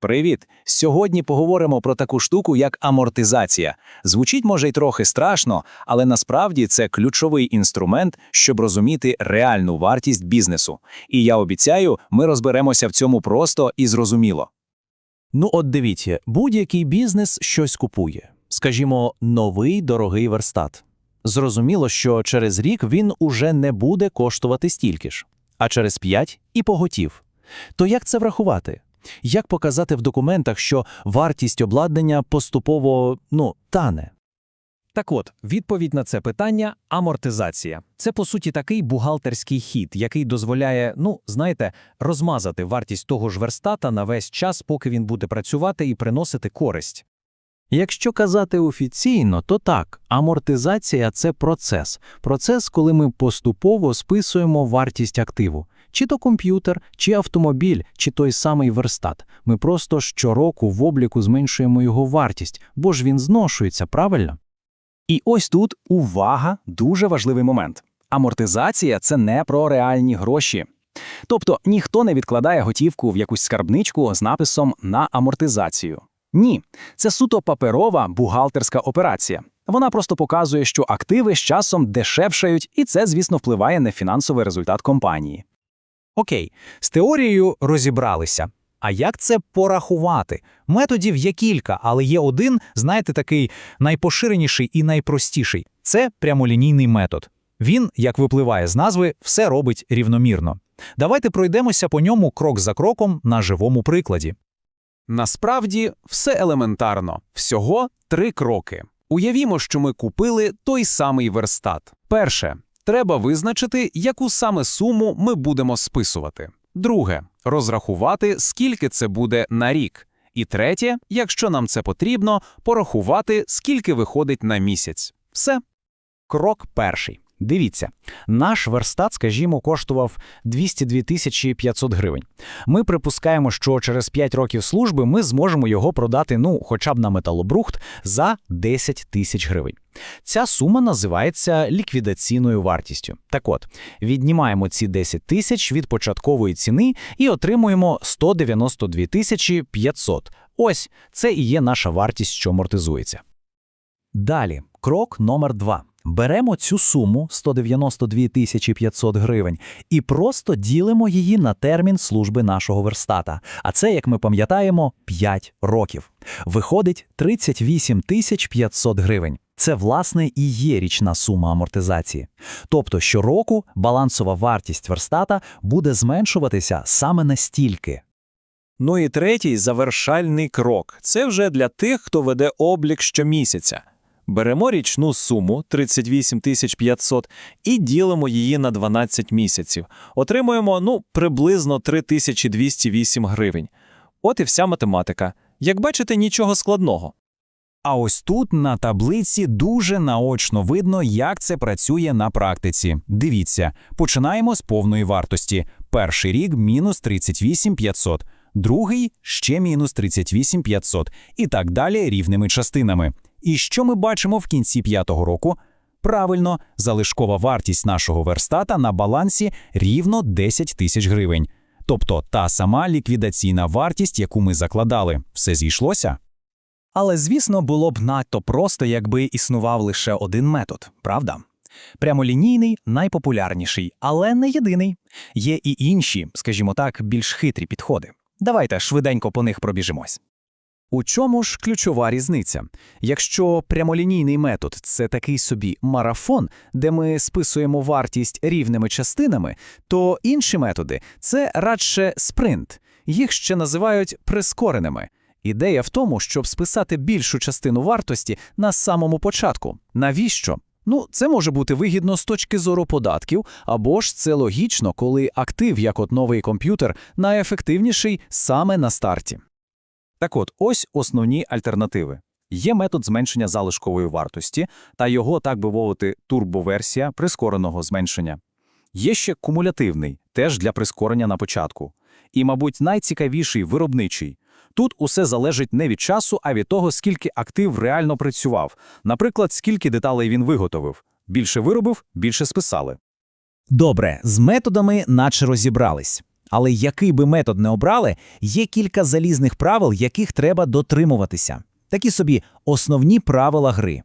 Привіт! Сьогодні поговоримо про таку штуку, як амортизація. Звучить може й трохи страшно, але насправді це ключовий інструмент, щоб розуміти реальну вартість бізнесу. І я обіцяю, ми розберемося в цьому просто і зрозуміло. Ну, от дивіться, будь-який бізнес щось купує. Скажімо, новий дорогий верстат. Зрозуміло, що через рік він уже не буде коштувати стільки ж, а через п'ять і поготів. То як це врахувати? Як показати в документах, що вартість обладнання поступово, ну, тане? Так от, відповідь на це питання амортизація. Це по суті такий бухгалтерський хід, який дозволяє, ну знаєте, розмазати вартість того ж верстата на весь час, поки він буде працювати і приносити користь. Якщо казати офіційно, то так, амортизація – це процес. Процес, коли ми поступово списуємо вартість активу. Чи то комп'ютер, чи автомобіль, чи той самий верстат. Ми просто щороку в обліку зменшуємо його вартість, бо ж він зношується, правильно? І ось тут увага, дуже важливий момент. Амортизація це не про реальні гроші. Тобто ніхто не відкладає готівку в якусь скарбничку з написом на амортизацію. Ні, це суто паперова бухгалтерська операція. Вона просто показує, що активи з часом дешевшають, і це, звісно, впливає на фінансовий результат компанії. Окей, з теорією розібралися. А як це порахувати? Методів є кілька, але є один, знаєте, такий найпоширеніший і найпростіший це прямолінійний метод. Він, як випливає з назви, все робить рівномірно. Давайте пройдемося по ньому крок за кроком на живому прикладі. Насправді все елементарно. Всього три кроки. Уявімо, що ми купили той самий верстат. Перше. Треба визначити, яку саме суму ми будемо списувати. Друге розрахувати, скільки це буде на рік. І третє, якщо нам це потрібно, порахувати, скільки виходить на місяць. Все. Крок перший. Дивіться, наш верстат, скажімо, коштував 202 тисячі 500 гривень. Ми припускаємо, що через 5 років служби ми зможемо його продати, ну, хоча б на металобрухт, за 10 тисяч гривень. Ця сума називається ліквідаційною вартістю. Так от, віднімаємо ці 10 тисяч від початкової ціни і отримуємо 192 тисячі 500. Ось це і є наша вартість, що амортизується. Далі, крок номер два. Беремо цю суму 192 тисячі 500 гривень і просто ділимо її на термін служби нашого верстата. А це, як ми пам'ятаємо, 5 років. Виходить 38 тисяч 500 гривень. Це, власне, і є річна сума амортизації. Тобто щороку балансова вартість верстата буде зменшуватися саме настільки. Ну і третій завершальний крок це вже для тих, хто веде облік щомісяця. Беремо річну суму 38 500 і ділимо її на 12 місяців. Отримуємо ну, приблизно 3208 гривень. От і вся математика. Як бачите, нічого складного. А ось тут на таблиці дуже наочно видно, як це працює на практиці. Дивіться, починаємо з повної вартості. Перший рік мінус 38 500, другий ще мінус 38 500 і так далі рівними частинами. І що ми бачимо в кінці п'ятого року? Правильно, залишкова вартість нашого верстата на балансі рівно 10 тисяч гривень. Тобто та сама ліквідаційна вартість, яку ми закладали. Все зійшлося? Але, звісно, було б надто просто, якби існував лише один метод, правда? Прямолінійний найпопулярніший, але не єдиний. Є і інші, скажімо так, більш хитрі підходи. Давайте швиденько по них пробіжимось. У чому ж ключова різниця? Якщо прямолінійний метод це такий собі марафон, де ми списуємо вартість рівними частинами, то інші методи це радше спринт. Їх ще називають прискореними. Ідея в тому, щоб списати більшу частину вартості на самому початку. Навіщо? Ну, це може бути вигідно з точки зору податків, або ж це логічно, коли актив, як от новий комп'ютер, найефективніший саме на старті. Так от, ось основні альтернативи. Є метод зменшення залишкової вартості та його, так би мовити, турбоверсія прискореного зменшення. Є ще кумулятивний, теж для прискорення на початку. І, мабуть, найцікавіший виробничий. Тут усе залежить не від часу, а від того, скільки актив реально працював. Наприклад, скільки деталей він виготовив. Більше виробив, більше списали. Добре, з методами наче розібрались. Але який би метод не обрали, є кілька залізних правил, яких треба дотримуватися. Такі собі основні правила гри.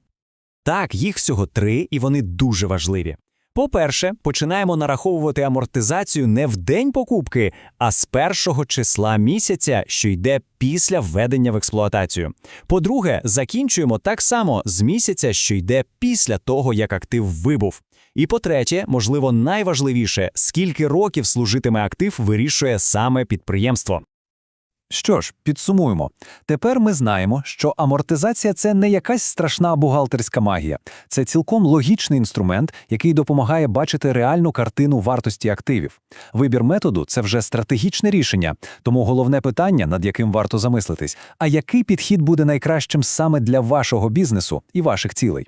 Так, їх всього три, і вони дуже важливі. По-перше, починаємо нараховувати амортизацію не в день покупки, а з першого числа місяця, що йде після введення в експлуатацію. По-друге, закінчуємо так само з місяця, що йде після того, як актив вибув. І по-третє, можливо, найважливіше, скільки років служитиме актив, вирішує саме підприємство. Що ж, підсумуємо. Тепер ми знаємо, що амортизація це не якась страшна бухгалтерська магія. Це цілком логічний інструмент, який допомагає бачити реальну картину вартості активів. Вибір методу це вже стратегічне рішення, тому головне питання, над яким варто замислитись, а який підхід буде найкращим саме для вашого бізнесу і ваших цілей.